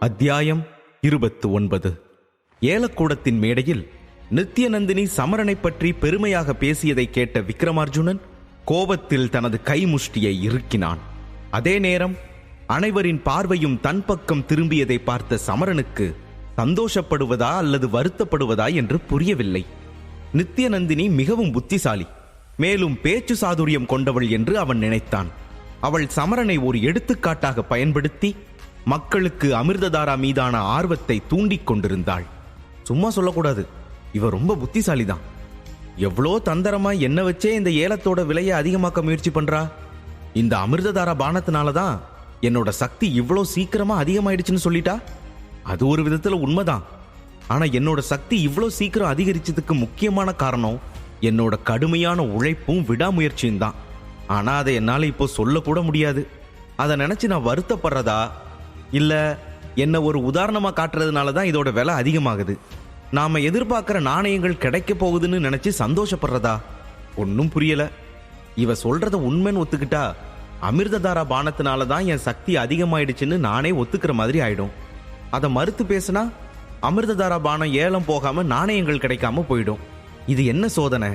அத்தியாயம் இருபத்து ஒன்பது ஏலக்கூடத்தின் மேடையில் நித்யநந்தினி சமரனை பற்றி பெருமையாக பேசியதை கேட்ட விக்ரமார்ஜுனன் கோபத்தில் தனது கைமுஷ்டியை இறுக்கினான். அதே நேரம் அனைவரின் பார்வையும் தன் பக்கம் திரும்பியதை பார்த்த சமரனுக்கு சந்தோஷப்படுவதா அல்லது வருத்தப்படுவதா என்று புரியவில்லை. நித்யநந்தினி மிகவும் புத்திசாலி மேலும் பேச்சு சாதுரியம் கொண்டவள் என்று அவன் நினைத்தான். அவள் சமரனை ஒரு எடுத்துக்காட்டாக பயன்படுத்தி மக்களுக்கு அமிர்ததாரா மீதான ஆர்வத்தை தூண்டிக் கொண்டிருந்தாள். சும்மா சொல்லக்கூடாது. இவ ரொம்ப புத்திசாலிதான். எவ்வளோ தந்திரமா என்ன வச்சே இந்த ஏலத்தோட விலையை அதிகமாக்க முயற்சி பண்றா? இந்த அமிர்ததாரா பானத்தினால தான் என்னோட சக்தி இவ்வளோ சீக்கிரமா அதிகமாயிடுச்சுன்னு சொல்லிட்டா? அது ஒரு விதத்துல உண்மைதான். ஆனா என்னோட சக்தி இவ்வளோ சீக்கிரம் அதிகரிச்சதுக்கு முக்கியமான காரணம் என்னோட கடுமையான உழைப்பும் விடாமுயற்சியும் தான் ஆனா அதை என்னால இப்போ சொல்லக்கூட முடியாது. அதை நினைச்சு நான் வருத்தப்படுறதா? இல்லை என்ன ஒரு உதாரணமாக காட்டுறதுனால தான் இதோட விலை அதிகமாகுது. நாம் எதிர்பார்க்குற நாணயங்கள் கிடைக்க போகுதுன்னு நினச்சி சந்தோஷப்படுறதா? ஒன்றும் புரியலை. இவ சொல்கிறத உண்மைன்னு ஒத்துக்கிட்டா அமிர்ததாரா பானத்தினால தான் என் சக்தி அதிகமாயிடுச்சுன்னு நானே ஒத்துக்கிற மாதிரி ஆயிடும். அதை மறுத்து பேசினா அமிர்ததாரா பானம் ஏலம் போகாம நாணயங்கள் கிடைக்காம போயிடும். இது என்ன சோதனை?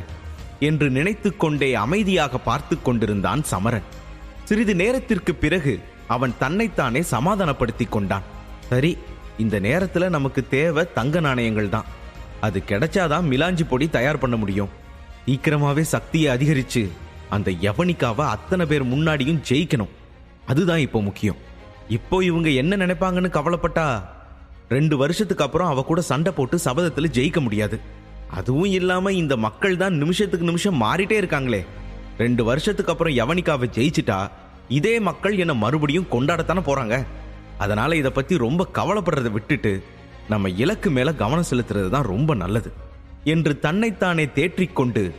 என்று நினைத்து கொண்டே அமைதியாக பார்த்து கொண்டிருந்தான் சமரன். சிறிது நேரத்திற்கு பிறகு அவன் தன்னைத்தானே சமாதானப்படுத்தி கொண்டான். சரி இந்த நேரத்துல நமக்கு தேவை தங்க நாணயங்கள் தான். அது கிடைச்சாதான் மிலாஞ்சி பொடி தயார் பண்ண முடியும். சீக்கிரமாவே சக்தியை அதிகரிச்சு அந்த யவனிக்காவை அத்தனை பேர் முன்னாடியும் ஜெயிக்கணும். அதுதான் இப்போ முக்கியம். இப்போ இவங்க என்ன நினைப்பாங்கன்னு கவலைப்பட்டா ரெண்டு வருஷத்துக்கு அப்புறம் அவ கூட சண்டை போட்டு சபதத்துல ஜெயிக்க முடியாது. அதுவும் இல்லாம இந்த மக்கள் தான் நிமிஷத்துக்கு நிமிஷம் மாறிட்டே இருக்காங்களே. ரெண்டு வருஷத்துக்கு அப்புறம் யவனிக்காவை ஜெயிச்சிட்டா இதே மக்கள் என்னை மறுபடியும் கொண்டாடத்தானே போறாங்க. அதனால இதை பத்தி ரொம்ப கவலைப்படுறதை விட்டுட்டு நம்ம இலக்கு மேல கவனம் செலுத்துறது தான் ரொம்ப நல்லது. என்று தன்னைத்தானே தேற்றிக்கொண்டு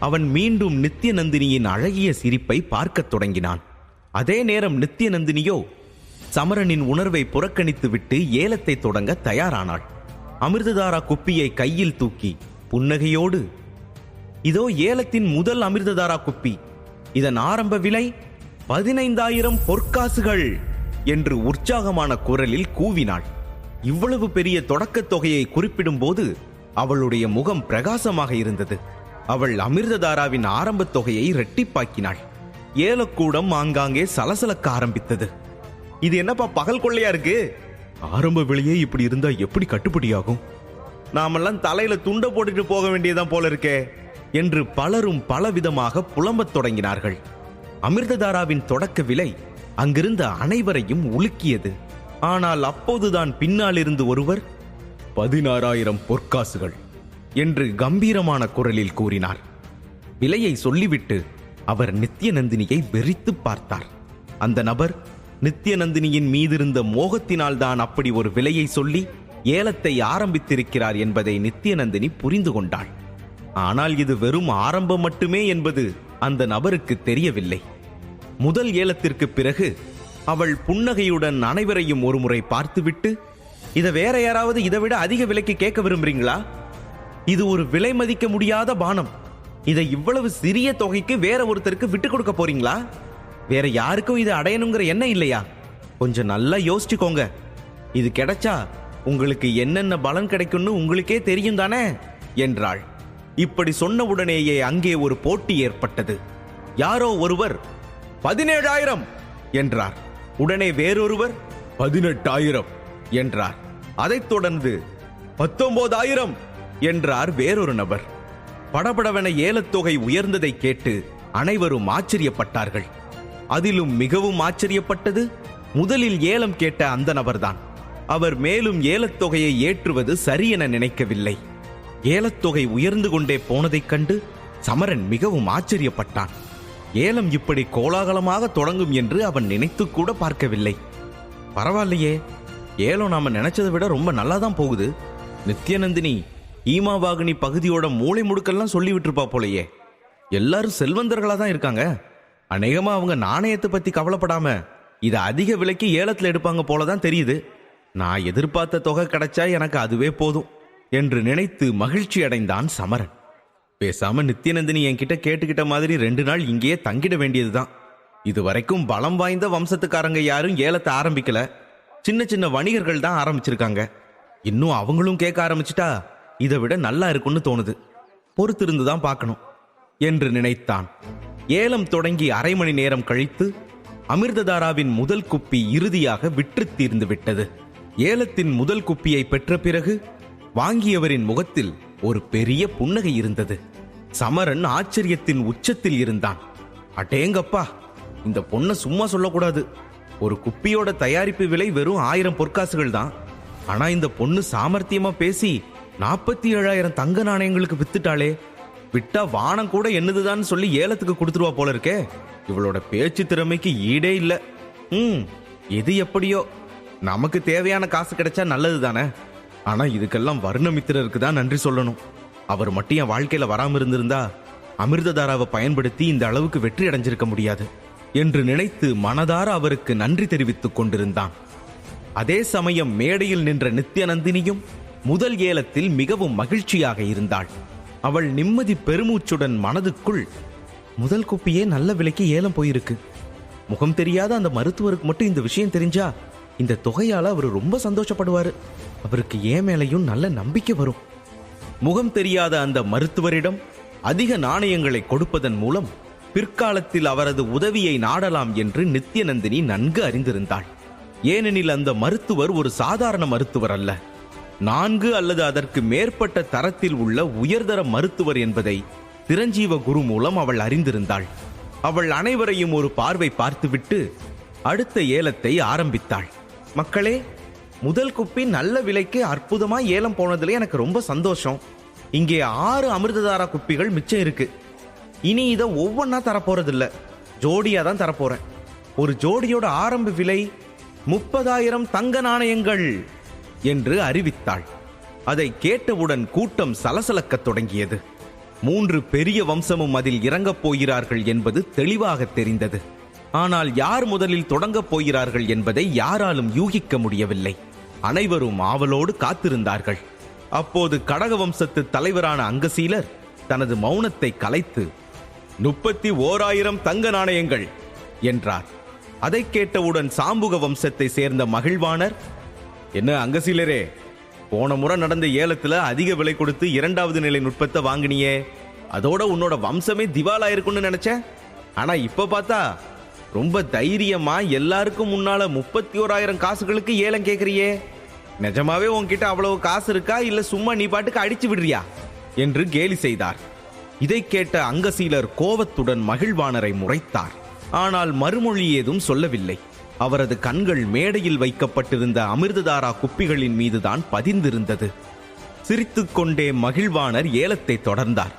அவன் மீண்டும் நித்யநந்தினியின் அழகிய சிரிப்பை பார்க்கத் தொடங்கினான். அதே நேரம் நித்யநந்தினியோ சமரனின் உணர்வை புறக்கணித்துவிட்டு ஏலத்தை தொடங்க தயாரானாள். அமிர்ததாரா குப்பியை கையில் தூக்கி புன்னகையோடு இதோ ஏலத்தின் முதல் அமிர்ததாரா குப்பி இதன் ஆரம்ப விலை பதினைந்தாயிரம் பொற்காசுகள் என்று உற்சாகமான குரலில் கூவினாள். இவ்வளவு பெரிய தொடக்கத் தொகையை குறிப்பிடும்போது அவளுடைய முகம் பிரகாசமாக இருந்தது. அவள் அமிர்ததாராவின் ஆரம்பத் தொகையை ரெட்டிப்பாக்கினாள். ஏலக்கூடம் ஆங்காங்கே சலசலக்க ஆரம்பித்தது. இது என்னப்பா பகல் கொள்ளையா இருக்கு? ஆரம்ப விலையே இப்படி இருந்தா எப்படி கட்டுப்படியாகும்? நாமெல்லாம் தலையில துண்டை போட்டுட்டு போக வேண்டியதான் போல இருக்கே என்று பலரும் பலவிதமாக புலம்பத் தொடங்கினார்கள். அமிர்ததாராவின் தொடக்க விலை அங்கிருந்த அனைவரையும் உலுக்கியது. ஆனால் அப்போதுதான் பின்னால் இருந்து ஒருவர் பதினாறாயிரம் பொற்காசுகள் என்று கம்பீரமான குரலில் கூறினார். விலையை சொல்லிவிட்டு அவர் நித்யநந்தினியை வெறித்து பார்த்தார். அந்த நபர் நித்யநந்தினியின் மீதிருந்த மோகத்தினால் தான் அப்படி ஒரு விலையை சொல்லி ஏலத்தை ஆரம்பித்திருக்கிறார் என்பதை நித்யநந்தினி புரிந்து கொண்டாள். ஆனால் இது வெறும் ஆரம்பம் மட்டுமே என்பது அந்த நபருக்கு தெரியவில்லை. முதல் ஏலத்திற்கு பிறகு அவள் புன்னகையுடன் அனைவரையும் ஒருமுறை பார்த்துவிட்டு இதை வேற யாராவது இதை விட அதிக விலைக்கு கேட்க விரும்புறீங்களா? இது ஒரு விலை மதிக்க முடியாத பானம். இதை இவ்வளவு சிறிய தொகைக்கு வேற ஒருத்தருக்கு விட்டு கொடுக்க போறீங்களா? வேற யாருக்கும் இது அடையணுங்கிற எண்ணம் இல்லையா? கொஞ்சம் நல்லா யோசிச்சுக்கோங்க. இது கிடைச்சா உங்களுக்கு என்னென்ன பலன் கிடைக்கும்னு உங்களுக்கே தெரியும் தானே? என்றாள். இப்படி சொன்ன உடனேயே அங்கே ஒரு போட்டி ஏற்பட்டது. யாரோ ஒருவர் பதினேழாயிரம் என்றார். உடனே வேறொருவர் பதினெட்டாயிரம் என்றார். அதைத் தொடர்ந்து பத்தொன்பதாயிரம் என்றார் வேறொரு நபர். படபடவென ஏலத்தொகை உயர்ந்ததை கேட்டு அனைவரும் ஆச்சரியப்பட்டார்கள். அதிலும் மிகவும் ஆச்சரியப்பட்டது முதலில் ஏலம் கேட்ட அந்த நபர்தான். அவர் மேலும் ஏலத்தொகையை ஏற்றுவது சரி என நினைக்கவில்லை ஏலத்தொகை உயர்ந்து கொண்டே போனதைக் கண்டு சமரன் மிகவும் ஆச்சரியப்பட்டான். ஏலம் இப்படி கோலாகலமாக தொடங்கும் என்று அவன் நினைத்து கூட பார்க்கவில்லை. பரவாயில்லையே ஏலம் நாம நினைச்சதை விட ரொம்ப நல்லா தான் போகுது. நித்யநந்தினி ஈமாவாகினி பகுதியோட மூளை முடுக்கெல்லாம் சொல்லி விட்டுருப்பா போலயே. எல்லாரும் செல்வந்தர்களாக தான் இருக்காங்க. அநேகமாக அவங்க நாணயத்தை பற்றி கவலைப்படாம இதை அதிக விலைக்கு ஏலத்தில் எடுப்பாங்க போல தான் தெரியுது. நான் எதிர்பார்த்த தொகை கிடைச்சா எனக்கு அதுவே போதும் என்று நினைத்து மகிழ்ச்சி அடைந்தான் சமரன். பேசாம நித்யநந்தினி என்கிட்ட கேட்டுக்கிட்ட மாதிரி ரெண்டு நாள் இங்கேயே தங்கிட வேண்டியதுதான். இதுவரைக்கும் பலம் வாய்ந்த வம்சத்துக்காரங்க யாரும் ஏலத்தை ஆரம்பிக்கல. சின்ன சின்ன வணிகர்கள் தான் ஆரம்பிச்சிருக்காங்க. இன்னும் அவங்களும் கேட்க ஆரம்பிச்சிட்டா இதை விட நல்லா இருக்கும்னு தோணுது. பொறுத்திருந்து தான் பார்க்கணும் என்று நினைத்தான். ஏலம் தொடங்கி அரை மணி நேரம் கழித்து அமிர்ததாராவின் முதல் குப்பி இறுதியாக விற்று தீர்ந்து விட்டது. ஏலத்தின் முதல் குப்பியை பெற்ற பிறகு வாங்கியவரின் முகத்தில் ஒரு பெரிய புன்னகை இருந்தது. சமரன் ஆச்சரியத்தின் உச்சத்தில் இருந்தான். அடேங்கப்பா இந்த பொண்ணை சும்மா சொல்லக்கூடாது. ஒரு குப்பியோட தயாரிப்பு விலை வெறும் ஆயிரம் பொற்காசுகள் தான். ஆனா இந்த பொண்ணு சாமர்த்தியமா பேசி நாற்பத்தி ஏழாயிரம் தங்க நாணயங்களுக்கு வித்துட்டாளே. விட்டா வானம் கூட என்னதுதான் சொல்லி ஏலத்துக்கு கொடுத்துருவா போல இருக்கே. இவளோட பேச்சு திறமைக்கு ஈடே இல்லை. ம் எது எப்படியோ. நமக்கு தேவையான காசு கிடைச்சா நல்லது தானே ஆனா இதுக்கெல்லாம் வர்ணமித்திரருக்கு தான் நன்றி சொல்லணும். அவர் மட்டும் என் வாழ்க்கையில வராம இருந்திருந்தா அமிர்ததாராவை பயன்படுத்தி இந்த அளவுக்கு வெற்றி அடைஞ்சிருக்க முடியாது. என்று நினைத்து மனதார அவருக்கு நன்றி தெரிவித்துக் கொண்டிருந்தான். அதே சமயம் மேடையில் நின்ற நித்யநந்தினியும் முதல் ஏலத்தில் மிகவும் மகிழ்ச்சியாக இருந்தாள். அவள் நிம்மதி பெருமூச்சுடன் மனதுக்குள் முதல் குப்பியே நல்ல விலைக்கு ஏலம் போயிருக்கு. முகம் தெரியாத அந்த மருத்துவருக்கு மட்டும் இந்த விஷயம் தெரிஞ்சா இந்த தொகையால அவர் ரொம்ப சந்தோஷப்படுவாரு. அவருக்கு ஏன் மேலையும் நல்ல நம்பிக்கை வரும். முகம் தெரியாத அந்த மருத்துவரிடம் அதிக நாணயங்களை கொடுப்பதன் மூலம் பிற்காலத்தில் அவரது உதவியை நாடலாம் என்று நித்யநந்தினி நன்கு அறிந்திருந்தாள். ஏனெனில் அந்த மருத்துவர் ஒரு சாதாரண மருத்துவர் அல்ல. நான்கு அல்லது அதற்கு மேற்பட்ட தரத்தில் உள்ள உயர்தர மருத்துவர் என்பதை திரஞ்சீவ குரு மூலம் அவள் அறிந்திருந்தாள். அவள் அனைவரையும் ஒரு பார்வை பார்த்துவிட்டு அடுத்த ஏலத்தை ஆரம்பித்தாள். மக்களே முதல் குப்பி நல்ல விலைக்கு அற்புதமா ஏலம் போனதுல எனக்கு ரொம்ப சந்தோஷம். இங்கே ஆறு அமிர்ததாரா குப்பிகள் மிச்சம் இருக்கு. இனி இதை ஒவ்வொன்றா தரப்போறதில்ல. ஜோடியாக தான் தரப்போறேன். ஒரு ஜோடியோட ஆரம்ப விலை முப்பதாயிரம் தங்க நாணயங்கள் என்று அறிவித்தாள். அதை கேட்டவுடன் கூட்டம் சலசலக்கத் தொடங்கியது. மூன்று பெரிய வம்சமும் அதில் இறங்கப் போகிறார்கள் என்பது தெளிவாக தெரிந்தது. ஆனால் யார் முதலில் தொடங்கப் போகிறார்கள் என்பதை யாராலும் யூகிக்க முடியவில்லை. அனைவரும் ஆவலோடு காத்திருந்தார்கள். அப்போது கடக வம்சத்து தலைவரான அங்கசீலர் தனது மௌனத்தை கலைத்து முப்பத்தி ஓராயிரம் தங்க நாணயங்கள் என்றார். அதை கேட்டவுடன் சாம்புக வம்சத்தை சேர்ந்த மகிழ்வாணர் என்ன அங்கசீலரே போன முறை நடந்த ஏலத்துல அதிக விலை கொடுத்து இரண்டாவது நிலை நுட்பத்தை வாங்கினியே. அதோட உன்னோட வம்சமே திவாலா இருக்கும்னு நினைச்சேன் ஆனா இப்ப பார்த்தா ரொம்ப தைரியமா எல்லாருக்கும் முன்னால முப்பத்தி ஓராயிரம் காசுகளுக்கு ஏலம் கேக்குறியே. நிஜமாவே உன்கிட்ட அவ்வளவு காசு இருக்கா? இல்ல சும்மா நீ பாட்டுக்கு அடிச்சு விடுறியா? என்று கேலி செய்தார். இதை கேட்ட அங்கசீலர் கோபத்துடன் மகிழ்வாணரை முறைத்தார். ஆனால் மறுமொழி ஏதும் சொல்லவில்லை. அவரது கண்கள் மேடையில் வைக்கப்பட்டிருந்த அமிர்ததாரா குப்பிகளின் மீதுதான் பதிந்திருந்தது. சிரித்துக்கொண்டே மகிழ்வாணர் ஏலத்தை தொடர்ந்தார்.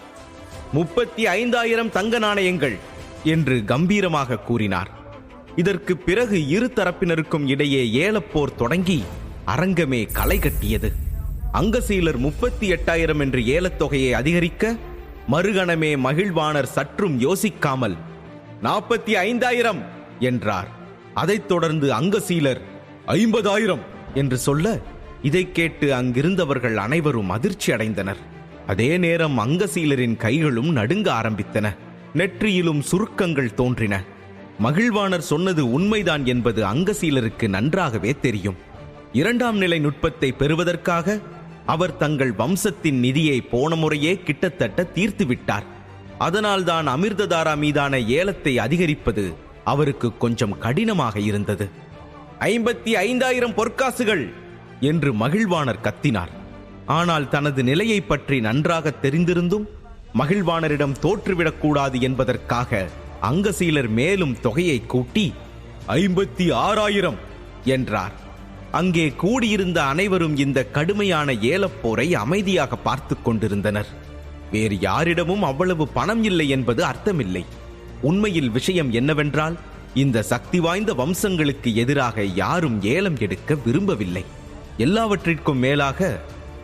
முப்பத்தி ஐந்தாயிரம் தங்க நாணயங்கள் என்று கம்பீரமாக கூறினார். இதற்கு பிறகு இரு தரப்பினருக்கும் இடையே ஏலப்போர் தொடங்கி அரங்கமே களை கட்டியது. அங்கசீலர் முப்பத்தி எட்டாயிரம் என்று ஏலத்தொகையை அதிகரிக்க மறுகணமே மகிழ்வாணர் சற்றும் யோசிக்காமல் நாற்பத்தி ஐந்தாயிரம் என்றார். அதைத் தொடர்ந்து அங்கசீலர் ஐம்பதாயிரம் என்று சொல்ல இதைக் கேட்டு அங்கிருந்தவர்கள் அனைவரும் அதிர்ச்சி அடைந்தனர். அதே நேரம் அங்கசீலரின் கைகளும் நடுங்க ஆரம்பித்தன. நெற்றியிலும் சுருக்கங்கள் தோன்றின. மகிழ்வாணர் சொன்னது உண்மைதான் என்பது அங்கசீலருக்கு நன்றாகவே தெரியும். இரண்டாம் நிலை நுட்பத்தை பெறுவதற்காக அவர் தங்கள் வம்சத்தின் நிதியை போன முறையே கிட்டத்தட்ட தீர்த்து விட்டார். அதனால்தான் அமிர்ததாரா மீதான ஏலத்தை அதிகரிப்பது அவருக்கு கொஞ்சம் கடினமாக இருந்தது. ஐம்பத்தி ஐந்தாயிரம் பொற்காசுகள்! என்று மகிழ்வாணர் கத்தினார். ஆனால் தனது நிலையை பற்றி நன்றாக தெரிந்திருந்தும் மகிழ்வாணரிடம் தோற்றுவிடக்கூடாது என்பதற்காக அங்கசீலர் மேலும் தொகையை கூட்டி ஐம்பத்தி ஆறாயிரம்! என்றார். அங்கே கூடியிருந்த அனைவரும் இந்த கடுமையான ஏலப்போரை அமைதியாக பார்த்து கொண்டிருந்தனர். வேறு யாரிடமும் அவ்வளவு பணம் இல்லை என்பது அர்த்தமில்லை. உண்மையில் விஷயம் என்னவென்றால் இந்த சக்தி வாய்ந்த வம்சங்களுக்கு எதிராக யாரும் ஏலம் எடுக்க விரும்பவில்லை. எல்லாவற்றிற்கும் மேலாக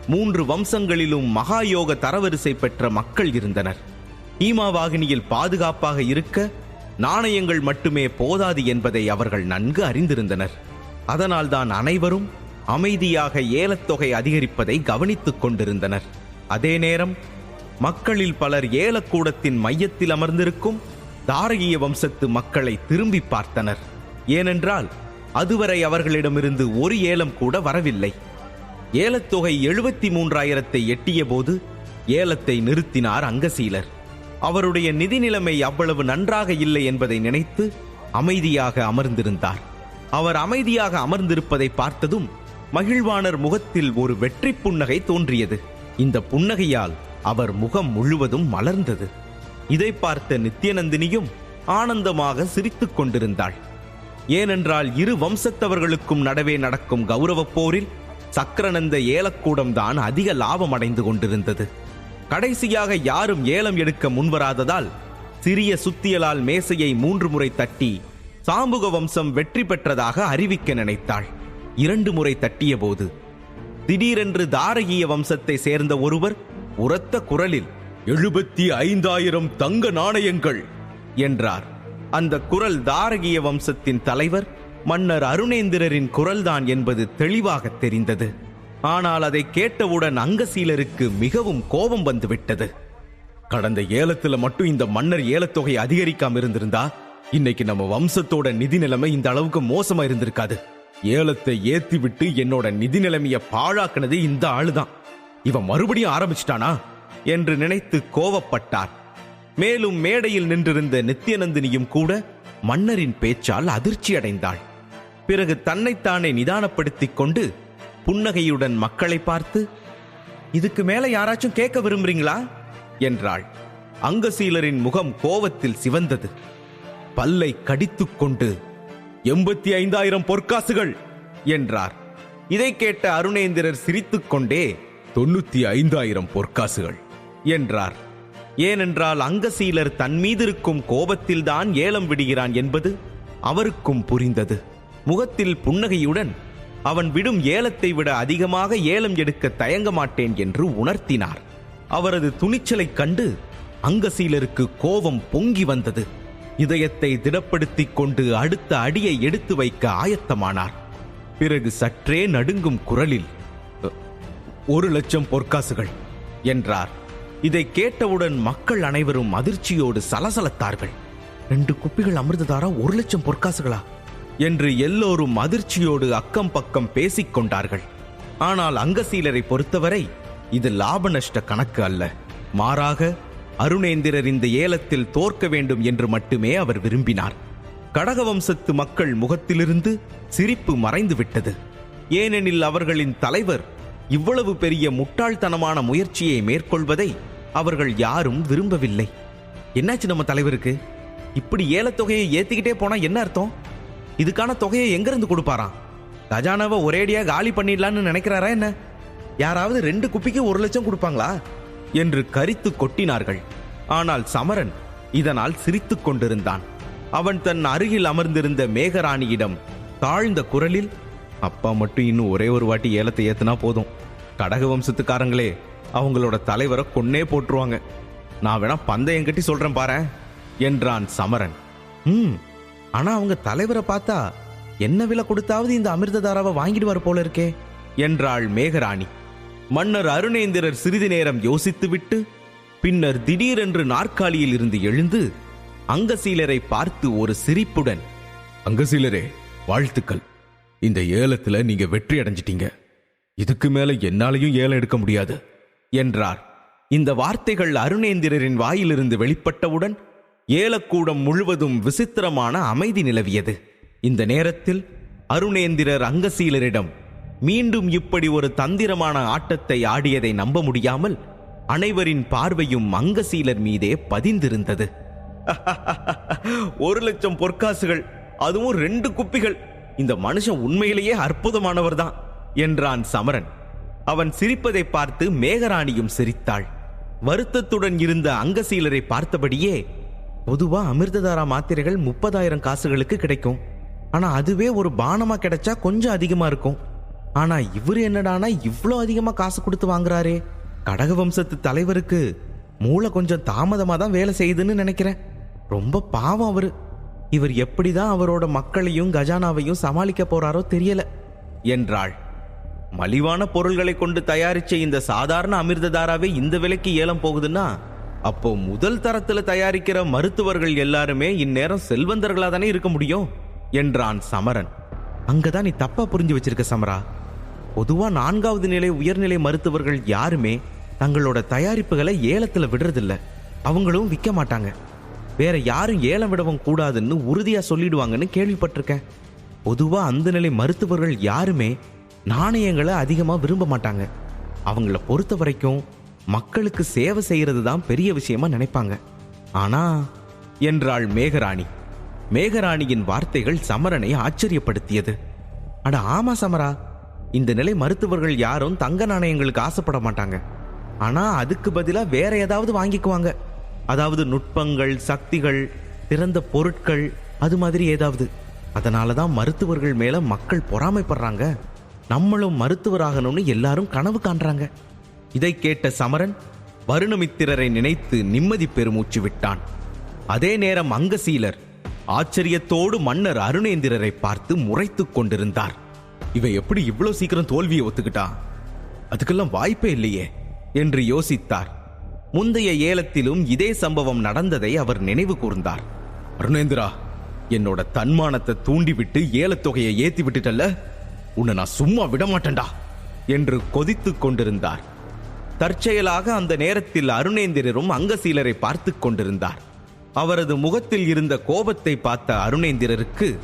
மூன்று வம்சங்களிலும் மகாயோக தரவரிசை பெற்ற மக்கள் இருந்தனர். ஹீமாவாகினியில் பாதுகாப்பாக இருக்க நாணயங்கள் மட்டுமே போதாது என்பதை அவர்கள் நன்கு அறிந்திருந்தனர். அதனால்தான் அனைவரும் அமைதியாக ஏலத்தொகை அதிகரிப்பதை கவனித்துக் கொண்டிருந்தனர். அதே நேரம் மக்களில் பலர் ஏலக்கூடத்தின் மையத்தில் அமர்ந்திருக்கும் தாரகிய வம்சத்து மக்களை திரும்பி பார்த்தனர். ஏனென்றால் அதுவரை அவர்களிடமிருந்து ஒரு ஏலம் கூட வரவில்லை. ஏலத்தொகை எழுபத்தி மூன்றாயிரத்தை எட்டிய போது ஏலத்தை நிறுத்தினார் அங்கசீலர். அவருடைய நிதி நிலைமை அவ்வளவு நன்றாக இல்லை என்பதை நினைத்து அமைதியாக அமர்ந்திருந்தார். அவர் அமைதியாக அமர்ந்திருப்பதை பார்த்ததும் மகிழ்வாணர் முகத்தில் ஒரு வெற்றி புன்னகை தோன்றியது. இந்த புன்னகையால் அவர் முகம் முழுவதும் மலர்ந்தது. இதை பார்த்த நித்யநந்தினியும் ஆனந்தமாக சிரித்துக் கொண்டிருந்தாள். ஏனென்றால் இரு வம்சத்தவர்களுக்கும் நடுவே நடக்கும் கௌரவப் போரில் சக்கரநந்த ஏலக்கூடம் தான் அதிக லாபம் அடைந்து கொண்டிருந்தது. கடைசியாக யாரும் ஏலம் எடுக்க முன்வராததால் சிறிய சுத்தியலால் மேசையை மூன்று முறை தட்டி சாம்புக வம்சம் வெற்றி பெற்றதாக அறிவிக்க நினைத்தாள். இரண்டு முறை தட்டிய போது திடீரென்று தாரகிய வம்சத்தை சேர்ந்த ஒருவர் உரத்த குரலில் எழுபத்தி ஐந்தாயிரம் தங்க நாணயங்கள் என்றார். அந்த குரல் தாரகிய வம்சத்தின் தலைவர் மன்னர் அருணேந்திரரின் குரல்தான் என்பது தெளிவாக தெரிந்தது. ஆனால் அதை கேட்டவுடன் அங்கசீலருக்கு மிகவும் கோபம் வந்துவிட்டது. கடந்த ஏலத்துல மட்டும் இந்த மன்னர் ஏலத்தொகை அதிகரிக்காம இருந்திருந்தா இன்னைக்கு நம்ம வம்சத்தோட நிதி நிலைமை இந்த அளவுக்கு மோசமா இருந்திருக்காது. ஏலத்தை ஏத்தி விட்டு என்னோட நிதி நிலைமைய பாழாக்குனது இந்த ஆளுதான். இவன் மறுபடியும் ஆரம்பிச்சிட்டானா? என்று நினைத்து கோவப்பட்டார். மேலும் மேடையில் நின்றிருந்த நித்யநந்தினியும் கூட மன்னரின் பேச்சால் அதிர்ச்சி அடைந்தாள். பிறகு தன்னைத்தானே நிதானப்படுத்திக் கொண்டு புன்னகையுடன் மக்களை பார்த்து இதுக்கு மேல யாராச்சும் கேட்க விரும்புறீங்களா? என்றாள். அங்கசீலரின் முகம் கோவத்தில் சிவந்தது. பல்லை கடித்துக்கொண்டு எண்பத்தி ஐந்தாயிரம் பொற்காசுகள்! என்றார். இதை கேட்ட அருணேந்திரர் சிரித்துக்கொண்டே தொண்ணூத்தி ஐந்தாயிரம் பொற்காசுகள்! என்றார். ஏனென்றால் அங்கசீலர் தன் மீதிருக்கும் கோபத்தில்தான் ஏலம் விடுகிறான் என்பது அவருக்கும் புரிந்தது. முகத்தில் புன்னகையுடன் அவன் விடும் ஏலத்தை விட அதிகமாக ஏலம் எடுக்க தயங்க மாட்டேன் என்று உணர்த்தினார். அவரது துணிச்சலைக் கண்டு அங்கசீலருக்கு கோபம் பொங்கி வந்தது. இதயத்தை திடப்படுத்திக் கொண்டு அடுத்த அடியை எடுத்து வைக்க ஆயத்தமானார். பிறகு சற்றே நடுங்கும் குரலில் ஒரு லட்சம் பொற்காசுகள் என்றார். இதை கேட்டவுடன் மக்கள் அனைவரும் அதிர்ச்சியோடு சலசலத்தார்கள். ரெண்டு குப்பிகள் அமிர்ததாரா? ஒரு லட்சம் பொற்காசுகளா? என்று எல்லோரும் அதிர்ச்சியோடு அக்கம் பக்கம் பேசிக் கொண்டார்கள். ஆனால் அங்கசீலரை பொறுத்தவரை இது லாப நஷ்ட கணக்கு அல்ல. மாறாக அருணேந்திரர் இந்த ஏலத்தில் தோற்க வேண்டும் என்று மட்டுமே அவர் விரும்பினார். கடகவம்சத்து மக்கள் முகத்திலிருந்து சிரிப்பு மறைந்து விட்டது. ஏனெனில் அவர்களின் தலைவர் இவ்வளவு பெரிய முட்டாள்தனமான முயற்சியை மேற்கொள்வதை அவர்கள் யாரும் விரும்பவில்லை. என்னாச்சு நம்ம தலைவருக்கு? இப்படி ஏலத்தொகையை ஏத்திக்கிட்டே போனா என்ன அர்த்தம்? இதுக்கான தொகையை எங்கிருந்து கொடுப்பாராம் கஜானாவை ஒரேடியா காலி பண்ணிடலான்னு நினைக்கிறாரா என்ன? யாராவது ரெண்டு குப்பிக்கு ஒரு லட்சம் கொடுப்பாங்களா? என்று கரித்து கொட்டினார்கள். ஆனால் சமரன் இதனால் சிரித்துக் கொண்டிருந்தான். அவன் தன் அருகில் அமர்ந்திருந்த மேகராணியிடம் தாழ்ந்த குரலில் அப்பா மட்டும் இன்னும் ஒரே ஒரு வாட்டி ஏலத்தை ஏத்துனா போதும். கடக வம்சத்துக்காரங்களே அவங்களோட தலைவரை கொன்னே போட்டுருவாங்க. நான் வேணா பந்தயம் கட்டி சொல்றேன் பாரேன் என்றான் சமரன். ம் ஆனா அவங்க தலைவரை பார்த்தா என்ன விலை கொடுத்தாவது இந்த அமிர்ததாராவை வாங்கிடுவார் போல இருக்கே என்றாள் மேகராணி. மன்னர் அருணேந்திரர் சிறிது நேரம் யோசித்துவிட்டு பின்னர் திடீரென்று நாற்காலியில் இருந்து எழுந்து அங்கசீலரை பார்த்து ஒரு சிரிப்புடன் அங்கசீலரே வாழ்த்துக்கள். இந்த ஏலத்துல நீங்க வெற்றி அடைஞ்சிட்டீங்க. இதுக்கு மேல என்னாலையும் ஏலம் எடுக்க முடியாது என்றார். இந்த வார்த்தைகள் அருணேந்திரரின் வாயிலிருந்து வெளிப்பட்டவுடன் ஏலக்கூடம் முழுவதும் விசித்திரமான அமைதி நிலவியது. இந்த நேரத்தில் அருணேந்திரர் அங்கசீலரிடம் மீண்டும் இப்படி ஒரு தந்திரமான ஆட்டத்தை ஆடியதை நம்ப முடியாமல் அனைவரின் பார்வையும் அங்கசீலர் மீதே பதிந்திருந்தது. ஒரு லட்சம் பொற்காசுகள் அதுவும் ரெண்டு குப்பிகள். இந்த மனுஷன் உண்மையிலேயே அற்புதமானவர் தான் என்றான் சமரன். அவன் சிரிப்பதை பார்த்து மேகராணியும் சிரித்தாள். வருத்தத்துடன் இருந்த அங்கசீலரை பார்த்தபடியே பொதுவா அமிர்ததாரா மாத்திரைகள் முப்பதாயிரம் காசுகளுக்கு கிடைக்கும். ஆனா அதுவே ஒரு பானமா கிடைச்சா கொஞ்சம் அதிகமா இருக்கும். ஆனா இவர் என்னடானா இவ்வளோ அதிகமா காசு கொடுத்து வாங்குறாரே? கடக வம்சத்து தலைவருக்கு மூளை கொஞ்சம் தாமதமா தான் வேலை செய்யுதுன்னு நினைக்கிறேன். ரொம்ப பாவம் அவரு. இவர் எப்படிதான் அவரோட மக்களையும் கஜானாவையும் சமாளிக்க போறாரோ தெரியல. என்றாள். மலிவான பொருள்களை கொண்டு தயாரிச்ச இந்த சாதாரண அமிர்ததாராவே இந்த விலைக்கு ஏலம் போகுதுன்னா அப்போ முதல் தரத்துல தயாரிக்கிற மருத்துவர்கள் எல்லாருமே இந்நேரம் செல்வந்தர்களா தானே இருக்க முடியும்? என்றான் சமரன். அங்கதான் நீ தப்பா புரிஞ்சு வச்சிருக்க சமரா. பொதுவாக நான்காவது நிலை உயர்நிலை மருத்துவர்கள் யாருமே தங்களோட தயாரிப்புகளை ஏலத்தில் விடுறதில்ல. அவங்களும் விற்க மாட்டாங்க. வேற யாரும் ஏலம் விடவும் கூடாதுன்னு உறுதியாக சொல்லிடுவாங்கன்னு கேள்விப்பட்டிருக்கேன். பொதுவாக அந்த நிலை மருத்துவர்கள் யாருமே நாணயங்களை அதிகமாக விரும்ப மாட்டாங்க. அவங்கள பொறுத்த வரைக்கும் மக்களுக்கு சேவை செய்கிறது தான் பெரிய விஷயமா நினைப்பாங்க. ஆனா என்றாள் மேகராணி. மேகராணியின் வார்த்தைகள் சமரனை ஆச்சரியப்படுத்தியது. அட ஆமா சமரா இந்த நிலை மருத்துவர்கள் யாரும் தங்க நாணயங்களுக்கு ஆசைப்பட மாட்டாங்க. ஆனா அதுக்கு பதிலாக வேற ஏதாவது வாங்கிக்குவாங்க. அதாவது நுட்பங்கள் சக்திகள் திறந்த பொருட்கள் அது மாதிரி ஏதாவது. அதனால தான் மருத்துவர்கள் மேல மக்கள் பொறாமைப்படுறாங்க. நம்மளும் மருத்துவராகணும்னு எல்லாரும் கனவு காண்றாங்க. இதை கேட்ட சமரன் வருணமித்திரரை நினைத்து நிம்மதி பெருமூச்சு விட்டான். அதே நேரம் அங்கசீலர் ஆச்சரியத்தோடு மன்னர் அருணேந்திரரை பார்த்து முறைத்துக் கொண்டிருந்தார். இவன் எப்படி இவ்வளவு சீக்கிரம் தோல்வியை ஒத்துக்கிட்டான் அதுக்கெல்லாம் வாய்ப்பே இல்லையே என்று யோசித்தார். முந்தைய ஏலத்திலும் இதே சம்பவம் நடந்ததை அவர் நினைவு கூர்ந்தார். அருணேந்திரா என்னோட தன்மானத்தை தூண்டிவிட்டு ஏலத்தொகையை ஏத்தி விட்டுட்டல்ல? உன்னை நான் சும்மா விடமாட்டேன்டா என்று கொதித்து கொண்டிருந்தார். தற்செயலாக அந்த நேரத்தில் அருணேந்திரரும் அங்கசீலரை பார்த்து கொண்டிருந்தார். அவரது முகத்தில் இருந்த கோபத்தை பார்த்த அருணேந்திரருக்கு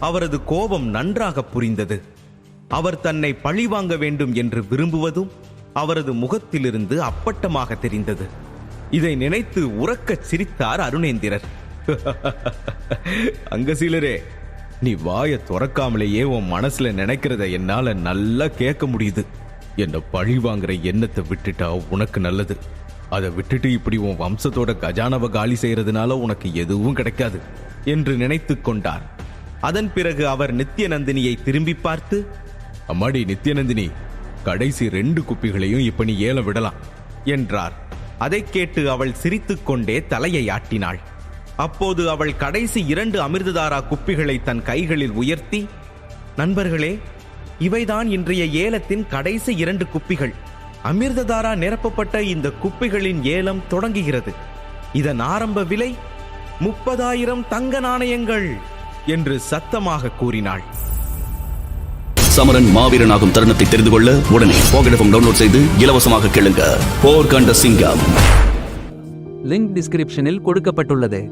அவரது கோபம் நன்றாக புரிந்தது. அவர் தன்னை பழிவாங்க வேண்டும் என்று விரும்புவதும் அவரது முகத்திலிருந்து அப்பட்டமாக தெரிந்தது. இதை நினைத்து உறக்கச் சிரித்தார் அருணேந்திரர். அங்கசீலரே நீ வாயை துறக்காமலேயே உன் மனசுல நினைக்கிறத என்னால நல்லா கேட்க முடியுது. என்ன பழி வாங்குற எண்ணத்தை விட்டுட்டா உனக்கு நல்லது. அதை விட்டுட்டு இப்படி உன் வம்சத்தோட கஜானாவை காலி செய்யறதுனால உனக்கு எதுவும் கிடைக்காது என்று நினைத்து கொண்டார். அதன் பிறகு அவர் நித்யநந்தினியை திரும்பி பார்த்து அம்மாடி நித்யநந்தினி கடைசி ரெண்டு குப்பிகளையும் இப்ப நீ ஏல விடலாம் என்றார். அதைக் கேட்டு அவள் சிரித்துக்கொண்டே தலையை ஆட்டினாள். அப்போது அவள் கடைசி இரண்டு அமிர்ததாரா குப்பிகளை தன் கைகளில் உயர்த்தி நண்பர்களே இவைதான் இன்றைய ஏலத்தின் கடைசி இரண்டு குப்பிகள். அமிர்ததாரா நிரப்பப்பட்ட இந்த குப்பிகளின் ஏலம் தொடங்குகிறது. இதன் ஆரம்ப விலை முப்பதாயிரம் தங்க நாணயங்கள் என்று சத்தமாக கூறினாள். சமரன் மாவீரனாகும் தருணத்தை தெரிந்து கொள்ள உடனே போகடஃபம் டவுன்லோட் செய்து இலவசமாக கேளுங்க. போர் கண்ட சிங்கம். லிங்க் டிஸ்கிரிப்ஷனில் கொடுக்கப்பட்டுள்ளது.